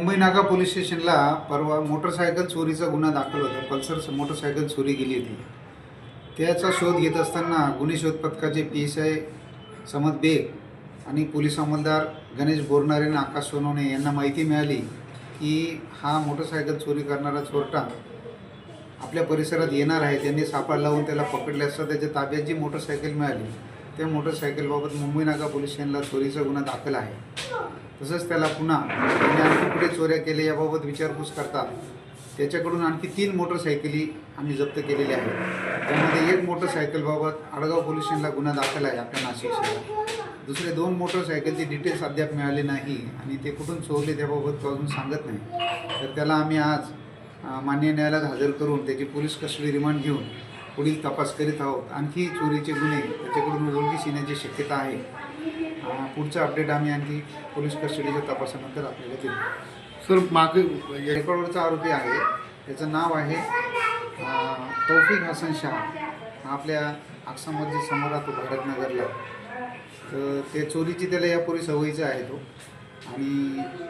मुंबई नाका पोलीस स्टेशनला परवा मोटरसायकल चोरीचा गुन्हा दाखल होता. पल्सर मोटरसायकल चोरी गेली होती. त्याचा शोध घेत असताना गुन्हे शोध पथकाचे P S I Samad Beg आणि पोलीस अंमलदार गणेश बोरणारे आणि आकाश सोनवणे यांना माहिती मिळाली की हा मोटरसायकल चोरी करणारा चोरटा आपल्या परिसरात येणार आहे. त्यांनी सापळा लावून त्याला पकडले असता त्याच्या ताब्यात जी मोटरसायकल मिळाली त्या मोटरसायकलबाबत मुंबई नाका पोलीस स्टेशनला चोरीचा गुन्हा दाखल आहे. तसंच त्याला पुन्हा त्याने आणखी कुठे चोऱ्या केल्या याबाबत विचारपूस करतात. त्याच्याकडून आणखी तीन मोटरसायकली आम्ही जप्त केलेल्या आहेत. त्यामध्ये एक मोटरसायकलबाबत आडगाव पोलीस स्टेशनला गुन्हा दाखल आहे आपल्या नाशिक शहरात. दुसरे दोन मोटरसायकलचे डिटेल्स अद्याप मिळाले नाही आणि ते कुठून चोरले त्याबाबत तो अजून सांगत नाही. तर त्याला आम्ही आज मान्य न्यायालयात हजर करून त्याची पोलीस कस्टडी रिमांड घेऊन पुढील तपास करीत आहोत. आणखी चोरीचे गुन्हे त्याच्याकडून उघडकीस येण्याची शक्यता आहे. पुढचं अपडेट आम्ही आणखी पोलीस कस्टडीच्या तपासानंतर आपल्याला देऊ. सर मागे रेकॉर्डवरचा आरोपी आहे. त्याचं नाव आहे तौफिक हसन शाह. हा आपल्या आसाममध्ये समोर राहतो भारतनगरला. तर ते चोरीची त्याला यापूर्वी सवयीचं आहे तो. आणि